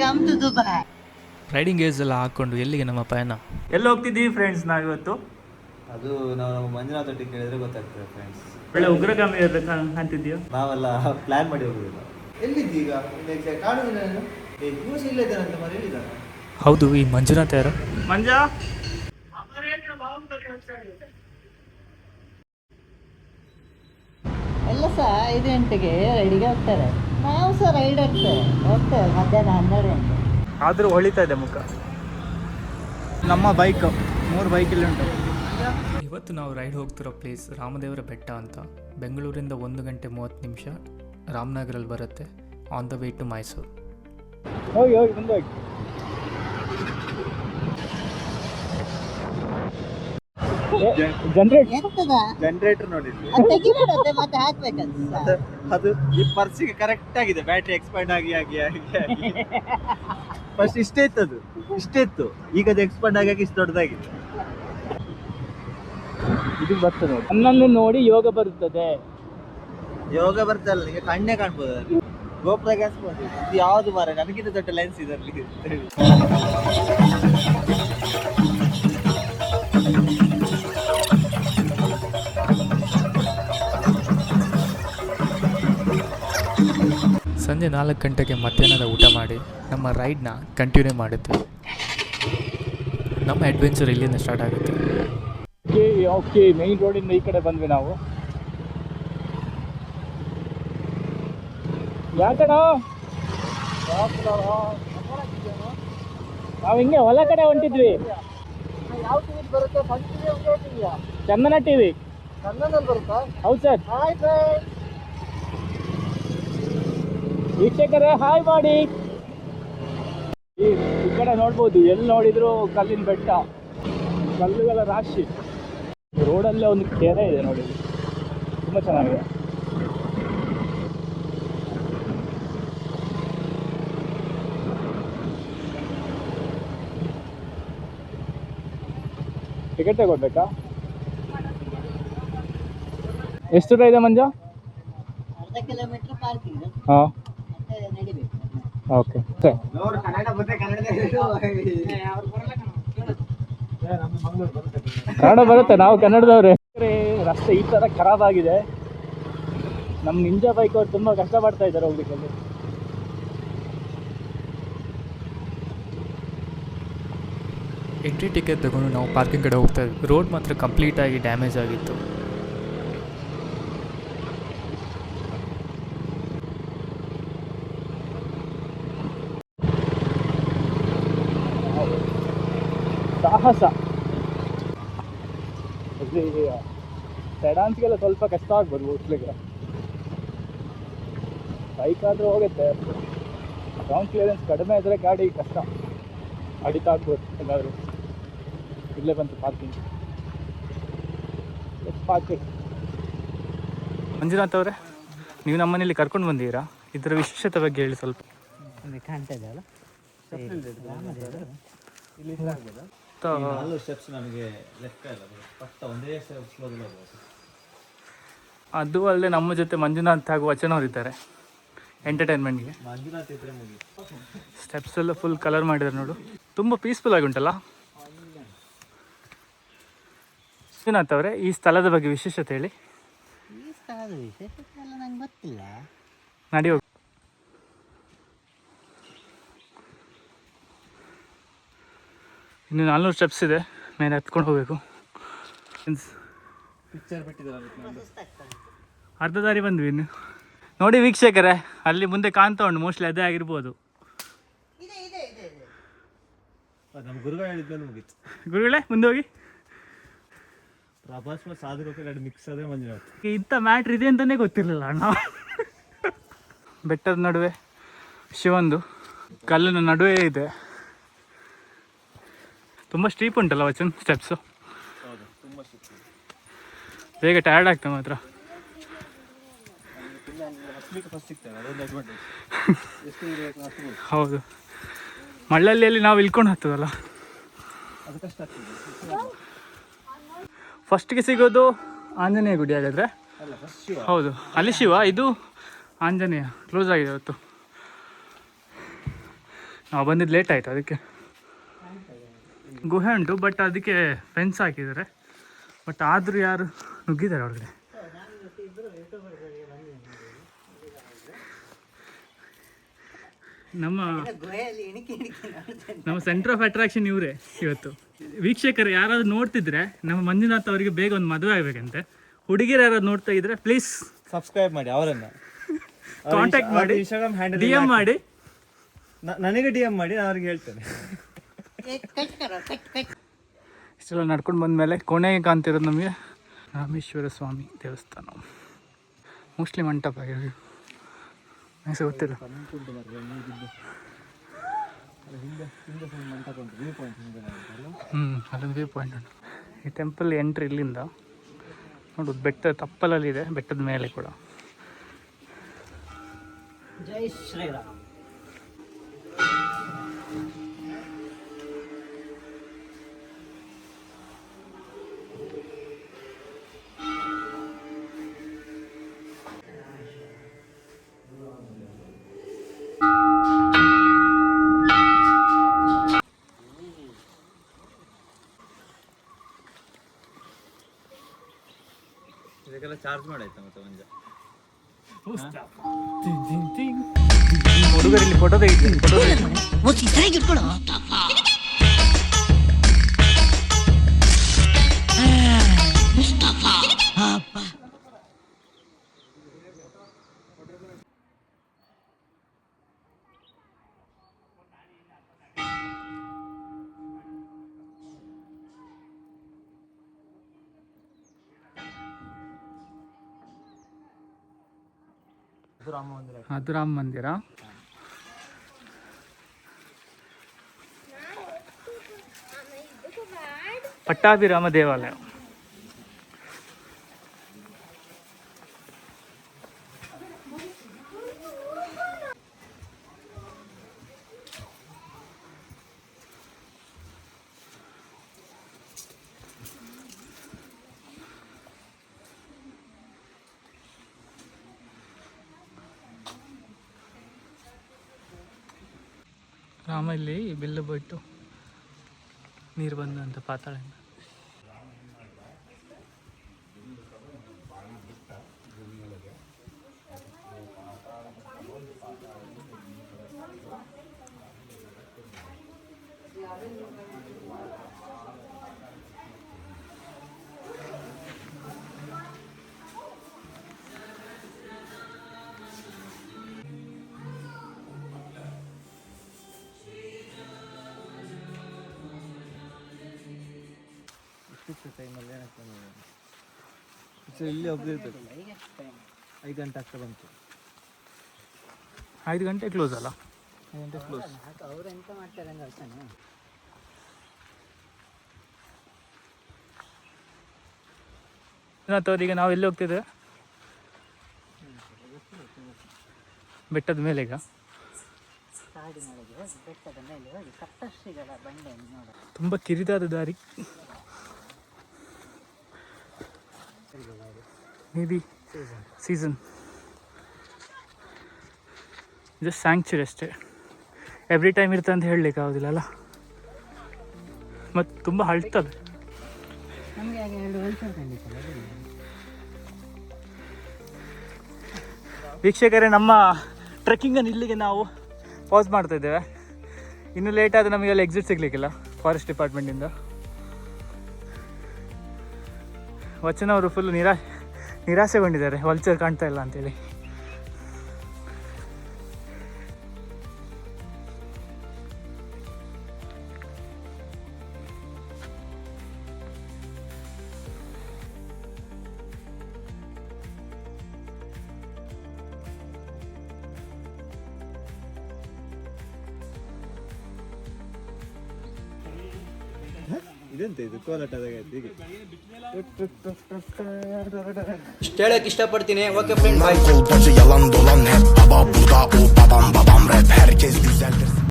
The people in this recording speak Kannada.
Come to Dubai riding gears ಎಲ್ಲ ಹಾಕೊಂಡು ಎಲ್ಲಿಗೆ ನಮ್ಮ ಪಯಣ? ಎಲ್ಲಿ ಹೋಗ್ತಿದ್ದೀವಿ ಫ್ರೆಂಡ್ಸ್ ನಾವಿವತ್ತು? ಅದು ನಾವು ಮಂಜುನಾಥ್ ಒಟ್ಟಿಗೆ ಕೇಳಿದ್ರೆ ಗೊತ್ತಾಗ್ತದೆ ಫ್ರೆಂಡ್ಸ್ ಒಳ್ಳೆ ಉಗ್ರಗಾಮಿ ಇರ್ಬೇಕು ಅಂತಿದ್ಯೋ? ನಾವೆಲ್ಲ ಪ್ಲಾನ್ ಮಾಡಿ ಹೋಗುದಿಲ್ಲ. ಎಲ್ಲಿದ್ದೀಗ? ಕಾಣುದಿಲ್ಲ ನಾನು? ಏ ದಿವಸ ಇಲ್ಲೇ ಇದ್ದಾನೆ ಅಂತ ಮರಿ ಹೇಳಿದ್ದಾನೆ ಹೌದು ಈ ಮಂಜುನಾಥ್ ಯಾರು? ಮಂಜ? ಎಲ್ಲ ಸಹ ಐದು ಗಂಟೆಗೆ ರೈಡಿಗೆ ಹೋಗ್ತಾರೆ. ನಾವು ಸಹ ರೈಡರ್ಸ್ ಹೋಗ್ತೇವೆ ಮಧ್ಯಾಹ್ನ ಹನ್ನೆರಡು ಗಂಟೆ. ಆದರೂ ಹೊಳಿತಾ ಇದೆ ಮುಖ. ನಮ್ಮ ಬೈಕ್ ಮೂರು ಬೈಕ್ ಇಲ್ಲಿ ಉಂಟು. ಇವತ್ತು ನಾವು ರೈಡ್ ಹೋಗ್ತಿರೋ ಪ್ಲೇಸ್ ರಾಮದೇವರ ಬೆಟ್ಟ ಅಂತ. ಬೆಂಗಳೂರಿಂದ ಒಂದು ಗಂಟೆ ಮೂವತ್ತು ನಿಮಿಷ ರಾಮನಗರಲ್ಲಿ ಬರುತ್ತೆ. On the way to Mysuru ಹೋಗಿ ಹೋಗಿ ಮುಂದೆ ಹೋಗಿ ಜನರೇಟ್ ಎಂತದ ಜನರೇಟರ್ ನೋಡಿದ್ವಿ. ಅದು ತೆಗಿಬೇಡತ್ತೆ ಮತ್ತೆ ಹಾಕ್ಬೇಕಂತ ಅದು ಅದು ಈ ಪರ್ಸಿಗೆ ಕರೆಕ್ಟ್ ಆಗಿದೆ. ಬ್ಯಾಟ್ರಿ ಎಕ್ಸ್ಪೈಂಡ್ ಆಗಿ ಆಗಿ ಆಗಿ ಫಸ್ಟ್ ಇಷ್ಟೇ ಇತ್ತು ಅದು. ಇಷ್ಟೇ ಇತ್ತು. ಈಗ ಅದು ಎಕ್ಸ್ಪೈಂಡ್ ಆಗಿ ಆಗಿ ಇಷ್ಟು ದೊಡ್ಡದಾಗಿದೆ. ಇದು ಬರ್ತದೆ ನನ್ನನ್ನು ನೋಡಿ ಯೋಗ ಬರುತ್ತದೆ. ಯೋಗ ಬರ್ತಲ್ಲ ನಿಮಗೆ ಕಣ್ಣೇ ಕಾಣ್ಬೋದು ಅದು. ಗೋಪುರಗೆ ಹಾಸ್ಬೋದು ಇದು ಯಾವ್ದು ಮಾರ? ನನಗಿಂತ ದೊಡ್ಡ ಲೆನ್ಸ್ ಇದರಲ್ಲಿ ಸಂಜೆ ನಾಲ್ಕು ಗಂಟೆಗೆ ಮಧ್ಯಾಹ್ನದ ಊಟ ಮಾಡಿ ನಮ್ಮ ರೈಡ್ನ ಕಂಟಿನ್ಯೂ ಮಾಡುತ್ತೆ. ನಮ್ಮ ಅಡ್ವೆಂಚರ್ ಇಲ್ಲಿಂದ ಸ್ಟಾರ್ಟ್ ಆಗುತ್ತೆ. ಓಕೆ ಓಕೆ ಮೇನ್ ರೋಡಿಂದ ಈ ಕಡೆ ಬಂದ್ವಿ ನಾವು. ಯಾಕಣ ನಾವು ಹಿಂಗೆ ಹೊಲ ಕಡೆ ಹೊಂಟಿದ್ವಿ. ಯಾವ ಟಿವಿ ಬರುತ್ತೆ ಚಂದನ ಟಿವಿ ಚಂದನ ಬರುತ್ತಾ? ಹೌದು ಸರ್. ಹಾಯ್ ಫ್ರೆಂಡ್ಸ್ ವೀಕ್ಷಕರೇ ಹಾಯ್ ಮಾಡಿ. ಈ ಕಡೆ ನೋಡ್ಬೋದು ಎಲ್ಲಿ ನೋಡಿದ್ರು ಕಲ್ಲಿನ ಬೆಟ್ಟ ಕಲ್ಲುಗಳ ರಾಶಿ. ರೋಡಲ್ಲೇ ಒಂದು ಕೆರೆ ಇದೆ ನೋಡಿ. ತುಂಬ ಚೆನ್ನಾಗಿದೆ. ಟಿಕೆಟ್ ತಗೊಳ್ಬೇಕಾ ಎಷ್ಟು ದೂರ ಇದೆ ಮಂಜ? ಹಾಂ. ಓಕೆ ಕನ್ನಡ ಬರುತ್ತೆ ನಾವು ಕನ್ನಡದವ್ರೆ. ರಸ್ತೆ ಈ ಥರ ಖರಾಬ್ ಆಗಿದೆ. ನಮ್ಮ ನಿಂಜ ಬೈಕ್ ಅವ್ರು ತುಂಬ ಕಷ್ಟಪಡ್ತಾ ಇದ್ದಾರೆ ಹೋಗ್ಲಿಕ್ಕೆ. ಎಂಟ್ರಿ ಟಿಕೆಟ್ ತಗೊಂಡು ನಾವು ಪಾರ್ಕಿಂಗ್ ಕಡೆ ಹೋಗ್ತಾ ಇದ್ವಿ. ರೋಡ್ ಮಾತ್ರ ಕಂಪ್ಲೀಟಾಗಿ ಡ್ಯಾಮೇಜ್ ಆಗಿತ್ತು. ಸಾಹಸ. ಸೆಡಾನ್ಸ್ಗೆಲ್ಲ ಸ್ವಲ್ಪ ಕಷ್ಟ ಆಗ್ಬೋದು ಹೋಗ್ಲಿಕ್ಕೆ ಬೈಕ್ ಆದರೂ ಹೋಗುತ್ತೆ. ಗ್ರೌಂಡ್ ಕ್ಲಿಯರೆನ್ಸ್ ಕಡಿಮೆ ಇದ್ರೆ ಗಾಡಿ ಕಷ್ಟ. ಅಡಿತ ಆಗ್ಬೋದು ಎಲ್ಲಾದರೂ. ಇಲ್ಲೇ ಬಂತು ಪಾರ್ಕಿಂಗ್ ಪಾರ್ಕಿಂಗ್ ಮಂಜುನಾಥ್ ಅವರೇ ನೀವು ನಮ್ಮನೇಲಿ ಕರ್ಕೊಂಡು ಬಂದಿದ್ದೀರಾ? ಇದರ ವಿಶೇಷತೆ ಬಗ್ಗೆ ಹೇಳಿ ಸ್ವಲ್ಪ. ಕಾಣ್ತಾ ಇದೆ ಅಲ್ಲ? ತ- ನಾಲ್ಕು ಸ್ಟೆಪ್ಸ್ ನಮಗೆ ಲೆಕ್ಕ ಇಲ್ಲ ಪಟ್ಟ ಒಂದೇ ಸ್ಟೆಪ್ಸ್ ಅದು. ಅಲ್ಲದೆ ನಮ್ಮ ಜೊತೆ ಮಂಜುನಾಥ್ ಹಾಗೂ ವಚನ ಅವರಿದ್ದಾರೆ ಎಂಟರ್ಟೈನ್ಮೆಂಟ್ಗೆ ಮಂಜುನಾಥ್ ಇದ್ರೆ ಮುಗಿ ಸ್ಟೆಪ್ಸ್ ಎಲ್ಲ ಫುಲ್ ಕಲರ್ ಮಾಡಿದ್ದಾರೆ ನೋಡು. ತುಂಬ ಪೀಸ್ಫುಲ್ ಆಗಿ ಉಂಟಲ್ಲ ಮಂಜುನಾಥ್ ಅವರೇ ಈ ಸ್ಥಳದ ಬಗ್ಗೆ ವಿಶೇಷತೆ ಹೇಳಿ. ಈ ಸ್ಥಳದ ವಿಶೇಷತೆ ಎಲ್ಲ ನಂಗೆ ಗೊತ್ತಿಲ್ಲ. ನಡಿ ಹೋಗಿ. ಇನ್ನು ನಾಲ್ನೂರು ಸ್ಟೆಪ್ಸ್ ಇದೆ. ಮೇಲೆ ಹತ್ಕೊಂಡು ಹೋಗಬೇಕು. ಪಿಕ್ಚರ್ ಅರ್ಧ ದಾರಿ ಬಂದ್ವಿ ಇನ್ನು. ನೋಡಿ ವೀಕ್ಷಕರೇ ಅಲ್ಲಿ ಮುಂದೆ ಕಾಣ್ತಾ ಉಂಟು ಮೋಸ್ಟ್ಲಿ ಅದೇ ಆಗಿರ್ಬೋದು ಗುರುಗಳು ಮುಂದೆ ಹೋಗಿ. ಇಂಥ ಮ್ಯಾಟ್ರ್ ಇದೆ ಅಂತಲೇ ಗೊತ್ತಿರಲಿಲ್ಲ ನಾವು ಬೆಟ್ಟದ ನಡುವೆ ಶಿವಂದು. ಕಲ್ಲಿನ ನಡುವೆ ಇದೆ. ತುಂಬ ಸ್ಟೀಪ್ ಉಂಟಲ್ಲ ವಚನ್ ಸ್ಟೆಪ್ಸು ಬೇಗ ಟಯರ್ಡ್ ಆಗ್ತದೆ ಮಾತ್ರ. ಹೌದು. ಮಳ್ಳಲ್ಲಿಯಲ್ಲಿ ನಾವು ಇಳ್ಕೊಂಡು ಹತ್ತದಲ್ಲ? ಫಸ್ಟ್ಗೆ ಸಿಗೋದು ಆಂಜನೇಯ ಗುಡಿ ಹಾಗಾದ್ರೆ? ಹೌದು. ಅಲ್ಲಿ ಶಿವ ಇದು ಆಂಜನೇಯ. ಕ್ಲೋಸ್ ಆಗಿದೆ ಇವತ್ತು ನಾವು ಬಂದಿದ್ದು ಲೇಟ್ ಆಯಿತು ಅದಕ್ಕೆ. ಗುಹೆ ಉಂಟು ಬಟ್ ಅದಕ್ಕೆ ಫೆನ್ಸ್ ಹಾಕಿದ್ದಾರೆ. ಬಟ್ ಆದರೂ ಯಾರು ನುಗ್ಗಿದ್ದಾರೆ ಒಳಗಡೆ? ನಮ್ಮ ನಮ್ಮ ಸೆಂಟರ್ ಆಫ್ ಅಟ್ರಾಕ್ಷನ್ ಇವರೇ ಇವತ್ತು. ವೀಕ್ಷಕರು ಯಾರಾದ್ರೂ ನೋಡ್ತಿದ್ರೆ ನಮ್ಮ ಮಂಜುನಾಥ್ ಅವರಿಗೆ ಬೇಗ ಒಂದು ಮದುವೆ ಆಗಬೇಕಂತೆ. ಹುಡುಗಿರು ಯಾರಾದ್ರು ನೋಡ್ತಾ ಇದ್ರೆ ಪ್ಲೀಸ್ ಸಬ್ಸ್ಕ್ರೈಬ್ ಮಾಡಿ ಅವರನ್ನ. ಕಾಂಟ್ಯಾಕ್ಟ್ ಮಾಡಿ ಇನ್ಸ್ಟಾಗ್ರಾಮ್ ಹ್ಯಾಂಡಲ್ ಡಿ ಎಂ ಮಾಡಿ. ನನಗೆ ಡಿ ಎಂ ಮಾಡಿ ನಾನು ಅವ್ರಿಗೆ ಹೇಳ್ತೇನೆ. ಇಷ್ಟೆಲ್ಲ ನಡ್ಕೊಂಡು ಬಂದಮೇಲೆ ಕೊನೆಗೆ ಕಾಣ್ತಿರೋದು ನಮಗೆ ರಾಮೇಶ್ವರ ಸ್ವಾಮಿ ದೇವಸ್ಥಾನ. ಮೋಸ್ಟ್ಲಿ ಮಂಟಪ ನನಗೆ ಗೊತ್ತಿಲ್ಲ. ಹ್ಞೂ ಅಲ್ಲೊಂದು ವ್ಯೂ ಪಾಯಿಂಟ್ ಉಂಟು. ಈ ಟೆಂಪಲ್ ಎಂಟ್ರಿ ಇಲ್ಲಿಂದ ನೋಡು ಬೆಟ್ಟ ತಪ್ಪಲಲ್ಲಿದೆ, ಬೆಟ್ಟದ ಮೇಲೆ ಕೂಡ. ಜೈ ಶ್ರೀರಾಮ್. ಇದಕ್ಕೆಲ್ಲ ಚಾರ್ಜ್ ಮಾಡಾಯ್ತಾ ಮತ್ತೆ ಮಂಜ ಹುಡುಗರಲ್ಲಿ ಫೋಟೋ ತೆಗಿತೀನಿ ಫೋಟೋ ಅದು ರಾಮ ಮಂದಿರ. ಪಟ್ಟಾಭಿರಾಮ ದೇವಾಲಯ. ರಾಮ ಇಲ್ಲಿ ಬಿಲ್ಲು ಬಿಟ್ಟು ನೀರು ಬಂದಂತ ಪಾತಾಳದಿಂದ ಟೈಮಲ್ಲಿ ಇಲ್ಲಿ ಇರ್ಬೇಕು. ಐದು ಗಂಟೆ ಆಗ್ತಾ ಬಂತು. ಐದು ಗಂಟೆ ಕ್ಲೋಸ್ ಅಲ್ಲ? ಐದು ಗಂಟೆ ಕ್ಲೋಸ್ ಅವ್ರು ಎಂತ ಮಾಡ್ತಾರೆ ಅಂದ್ರೆ ಈಗ ನಾವು ಎಲ್ಲಿ ಹೋಗ್ತಿದ್ದೇವೆ ಬೆಟ್ಟದ ಮೇಲೆ ಈಗ. ಕಾಡಿನೊಳಗೆ ಹೋಗಿ ಬೆಟ್ಟದ ಮೇಲೆ ಹೋಗಿ ಸಪ್ತರ್ಷಿಗಳ ಬಂಡೆಯನ್ನು ನೋಡ ತುಂಬ ಕಿರಿದಾದ ದಾರಿ. May season. Season just sanctuary ಅಷ್ಟೇ. ಎವ್ರಿ ಟೈಮ್ ಇರ್ತದೆ ಅಂತ ಹೇಳಲಿಕ್ಕೆ ಆಗೋದಿಲ್ಲ ಅಲ್ಲ? ಮತ್ತು ತುಂಬ ಹಳ್ತದೆ ನಮಗೆ ವೀಕ್ಷಕರೇ ನಮ್ಮ ಟ್ರೆಕ್ಕಿಂಗನ್ನು ಇಲ್ಲಿಗೆ ನಾವು ಪಾಸ್ ಮಾಡ್ತಾ ಇದ್ದೇವೆ. ಇನ್ನು ಲೇಟ್ ಆದರೆ ನಮಗೆಲ್ಲ ಎಕ್ಸಿಟ್ ಸಿಗಲಿಕ್ಕಿಲ್ಲ ಫಾರೆಸ್ಟ್ ಡಿಪಾರ್ಟ್ಮೆಂಟಿಂದ ವಚನ ಅವರು ಫುಲ್ ನಿರಾ ನಿರಾಸೆಗೊಂಡಿದ್ದಾರೆ ವಲ್ಚರ್ ಕಾಣ್ತಾ ಇಲ್ಲ ಅಂತೇಳಿ. ಇದೆಂತ ಇದು ಕೋಲಾಟದ ಹೀಗೆ ಇಷ್ಟ ಹೇಳಕ್ ಇಷ್ಟಪಡ್ತೀನಿ okay friend Michael Bacı yalan dolan hep baba burada o babam babam rap herkes güzeldir